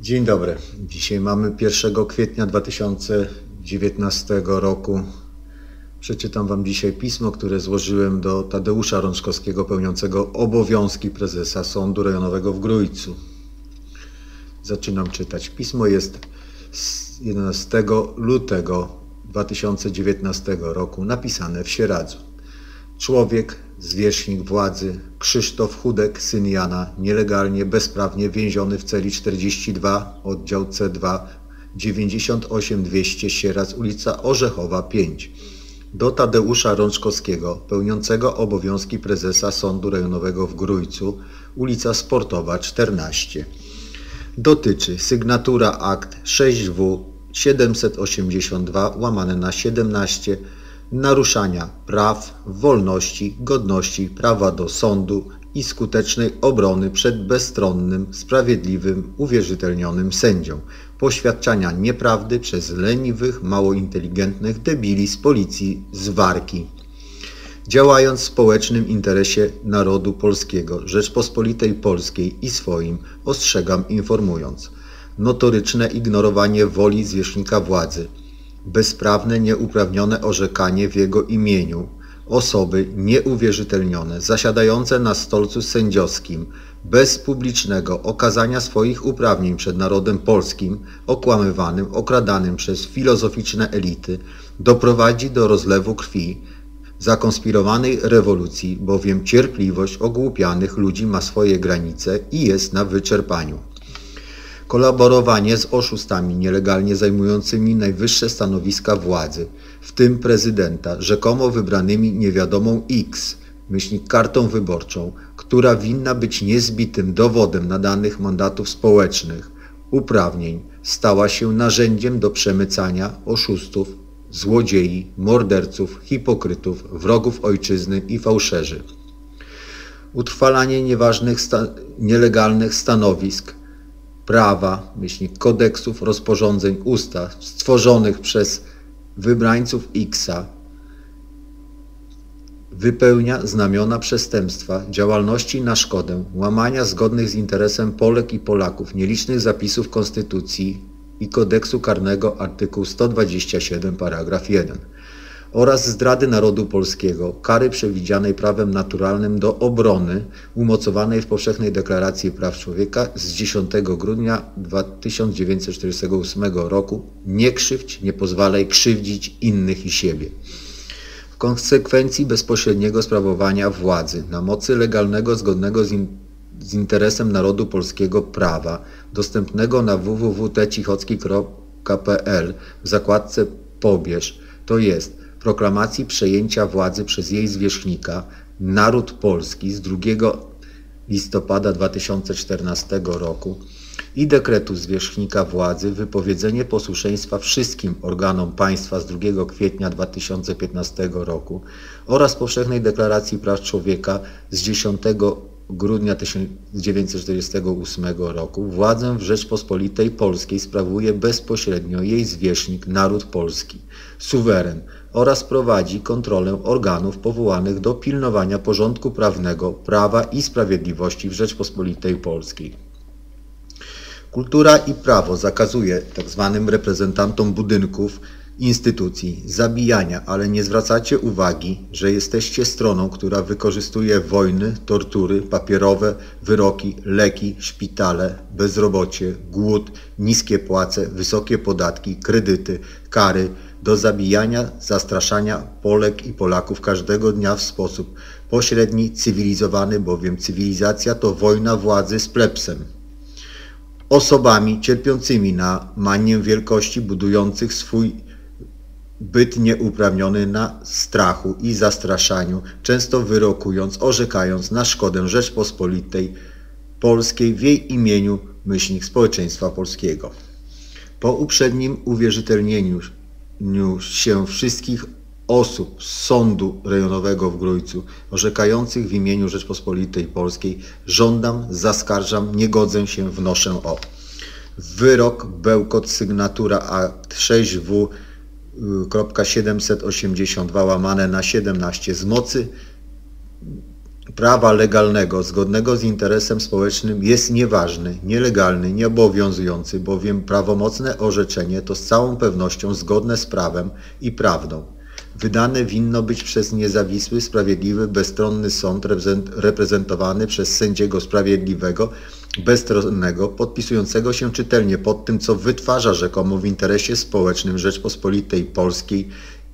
Dzień dobry. Dzisiaj mamy 1 kwietnia 2019 roku. Przeczytam Wam dzisiaj pismo, które złożyłem do Tadeusza Rączkowskiego, pełniącego obowiązki prezesa Sądu Rejonowego w Grójcu. Zaczynam czytać. Pismo jest z 11 lutego 2019 roku, napisane w Sieradzu. Człowiek, zwierzchnik władzy, Krzysztof Chudek, syn Jana, nielegalnie, bezprawnie więziony w celi 42, oddział C2, 98200 Sieradz, ulica Orzechowa 5. Do Tadeusza Rączkowskiego, pełniącego obowiązki prezesa Sądu Rejonowego w Grójcu, ulica Sportowa 14. Dotyczy sygnatura akt 6W 782 łamane na 17 naruszania praw, wolności, godności, prawa do sądu i skutecznej obrony przed bezstronnym, sprawiedliwym, uwierzytelnionym sędzią, poświadczania nieprawdy przez leniwych, mało inteligentnych debili z policji z Warki. Działając w społecznym interesie narodu polskiego, Rzeczpospolitej Polskiej i swoim, ostrzegam informując. Notoryczne ignorowanie woli zwierzchnika władzy, bezprawne, nieuprawnione orzekanie w jego imieniu, osoby nieuwierzytelnione, zasiadające na stolcu sędziowskim, bez publicznego okazania swoich uprawnień przed narodem polskim, okłamywanym, okradanym przez filozoficzne elity, doprowadzi do rozlewu krwi, zakonspirowanej rewolucji, bowiem cierpliwość ogłupianych ludzi ma swoje granice i jest na wyczerpaniu kolaborowanie z oszustami nielegalnie zajmującymi najwyższe stanowiska władzy, w tym prezydenta, rzekomo wybranymi niewiadomą X, myślnik kartą wyborczą, która winna być niezbitym dowodem nadanych mandatów społecznych, uprawnień, stała się narzędziem do przemycania oszustów, złodziei, morderców, hipokrytów, wrogów ojczyzny i fałszerzy. Utrwalanie nieważnych, sta nielegalnych stanowisk, prawa, myślnik kodeksów, rozporządzeń, ustaw stworzonych przez wybrańców Xa wypełnia znamiona przestępstwa, działalności na szkodę, łamania zgodnych z interesem Polek i Polaków nielicznych zapisów Konstytucji i kodeksu karnego artykuł 127 paragraf 1 oraz zdrady narodu polskiego, kary przewidzianej prawem naturalnym do obrony umocowanej w Powszechnej Deklaracji Praw Człowieka z 10 grudnia 1948 roku nie krzywdź, nie pozwalaj krzywdzić innych i siebie. W konsekwencji bezpośredniego sprawowania władzy na mocy legalnego, zgodnego z, z interesem narodu polskiego prawa, dostępnego na www.tecichocki.pl w zakładce Pobierz, to jest proklamacji przejęcia władzy przez jej zwierzchnika Naród Polski z 2 listopada 2014 roku i dekretu zwierzchnika władzy wypowiedzenie posłuszeństwa wszystkim organom państwa z 2 kwietnia 2015 roku oraz Powszechnej Deklaracji Praw Człowieka z 10 grudnia 1948 roku władzę w Rzeczpospolitej Polskiej sprawuje bezpośrednio jej zwierzchnik Naród Polski, suweren, oraz prowadzi kontrolę organów powołanych do pilnowania porządku prawnego, prawa i sprawiedliwości w Rzeczpospolitej Polskiej. Kultura i prawo zakazuje tzw. Tak reprezentantom budynków instytucji zabijania, ale nie zwracacie uwagi, że jesteście stroną, która wykorzystuje wojny, tortury, papierowe wyroki, leki, szpitale, bezrobocie, głód, niskie płace, wysokie podatki, kredyty, kary, do zabijania, zastraszania Polek i Polaków każdego dnia w sposób pośredni, cywilizowany, bowiem cywilizacja to wojna władzy z plebsem. Osobami cierpiącymi na manię wielkości, budujących swój byt nieuprawniony na strachu i zastraszaniu, często wyrokując, orzekając na szkodę Rzeczpospolitej Polskiej w jej imieniu myślnik społeczeństwa polskiego. Po uprzednim uwierzytelnieniu się wszystkich osób z Sądu Rejonowego w Grójcu orzekających w imieniu Rzeczpospolitej Polskiej żądam, zaskarżam, nie godzę się, wnoszę o wyrok Bełkot sygnatura akt 6W 782 łamane na 17 z mocy prawa legalnego, zgodnego z interesem społecznym jest nieważny, nielegalny, nieobowiązujący, bowiem prawomocne orzeczenie to z całą pewnością zgodne z prawem i prawdą. Wydane winno być przez niezawisły, sprawiedliwy, bezstronny sąd reprezentowany przez sędziego sprawiedliwego, bezstronnego, podpisującego się czytelnie pod tym, co wytwarza rzekomo w interesie społecznym Rzeczpospolitej Polskiej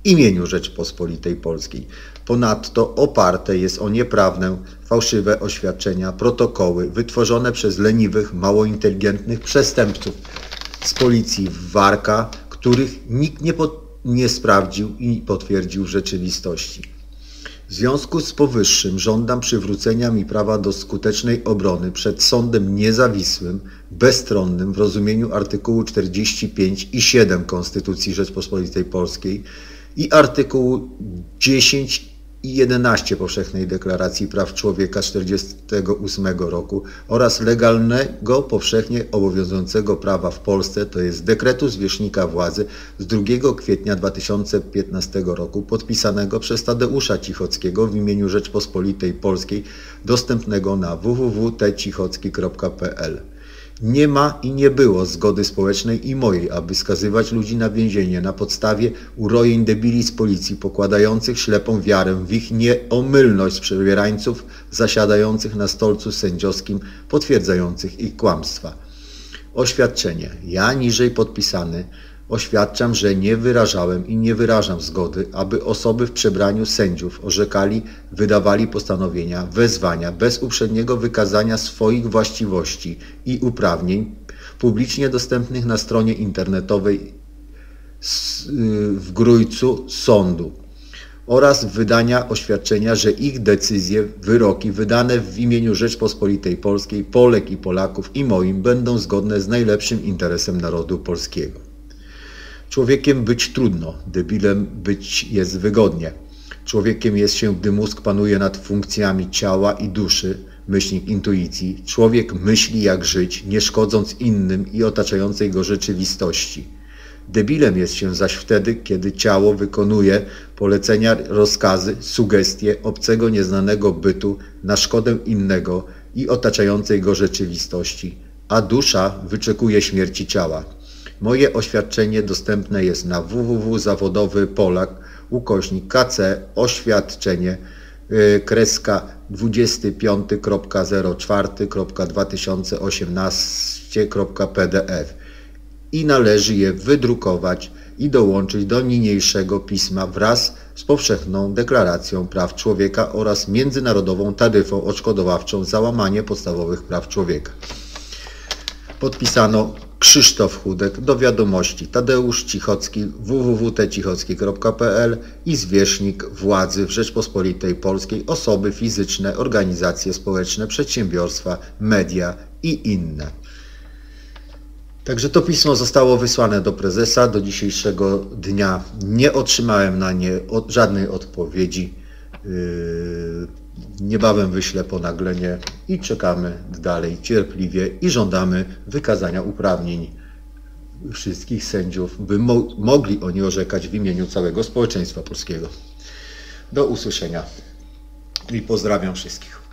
imieniu Rzeczpospolitej Polskiej. Ponadto oparte jest o nieprawne, fałszywe oświadczenia, protokoły wytworzone przez leniwych, mało inteligentnych przestępców z policji w Warka, których nikt nie, nie sprawdził i potwierdził w rzeczywistości. W związku z powyższym żądam przywrócenia mi prawa do skutecznej obrony przed sądem niezawisłym, bezstronnym w rozumieniu artykułu 45 i 7 Konstytucji Rzeczpospolitej Polskiej i artykułu 10 i 11 Powszechnej Deklaracji Praw Człowieka z 1948 roku oraz legalnego, powszechnie obowiązującego prawa w Polsce, to jest dekretu zwierzchnika władzy z 2 kwietnia 2015 roku podpisanego przez Tadeusza Cichockiego w imieniu Rzeczpospolitej Polskiej, dostępnego na www.tcichocki.pl. Nie ma i nie było zgody społecznej i mojej, aby skazywać ludzi na więzienie na podstawie urojeń debili z policji pokładających ślepą wiarę w ich nieomylność przebierańców zasiadających na stolcu sędziowskim potwierdzających ich kłamstwa. Oświadczenie. Ja niżej podpisany Oświadczam, że nie wyrażałem i nie wyrażam zgody, aby osoby w przebraniu sędziów orzekali, wydawali postanowienia, wezwania bez uprzedniego wykazania swoich właściwości i uprawnień publicznie dostępnych na stronie internetowej y, w Grójcu Sądu oraz wydania oświadczenia, że ich decyzje, wyroki wydane w imieniu Rzeczpospolitej Polskiej, Polek i Polaków i moim będą zgodne z najlepszym interesem narodu polskiego. Człowiekiem być trudno, debilem być jest wygodnie. Człowiekiem jest się, gdy mózg panuje nad funkcjami ciała i duszy, myślnik intuicji. Człowiek myśli jak żyć, nie szkodząc innym i otaczającej go rzeczywistości. Debilem jest się zaś wtedy, kiedy ciało wykonuje polecenia, rozkazy, sugestie obcego, nieznanego bytu na szkodę innego i otaczającej go rzeczywistości, a dusza wyczekuje śmierci ciała. Moje oświadczenie dostępne jest na www.zawodowy Polak ukośnik KC oświadczenie y, kreska 25.04.2018.pdf i należy je wydrukować i dołączyć do niniejszego pisma wraz z powszechną deklaracją praw człowieka oraz międzynarodową taryfą odszkodowawczą za łamanie podstawowych praw człowieka. Podpisano Krzysztof Chudek do wiadomości Tadeusz Cichocki www.tcichocki.pl i zwierzchnik władzy w Rzeczpospolitej Polskiej osoby fizyczne, organizacje społeczne, przedsiębiorstwa, media i inne. Także to pismo zostało wysłane do prezesa. Do dzisiejszego dnia nie otrzymałem na nie żadnej odpowiedzi. Yy, Niebawem wyślę ponaglenie i czekamy dalej cierpliwie i żądamy wykazania uprawnień wszystkich sędziów, by mo mogli oni orzekać w imieniu całego społeczeństwa polskiego. Do usłyszenia i pozdrawiam wszystkich.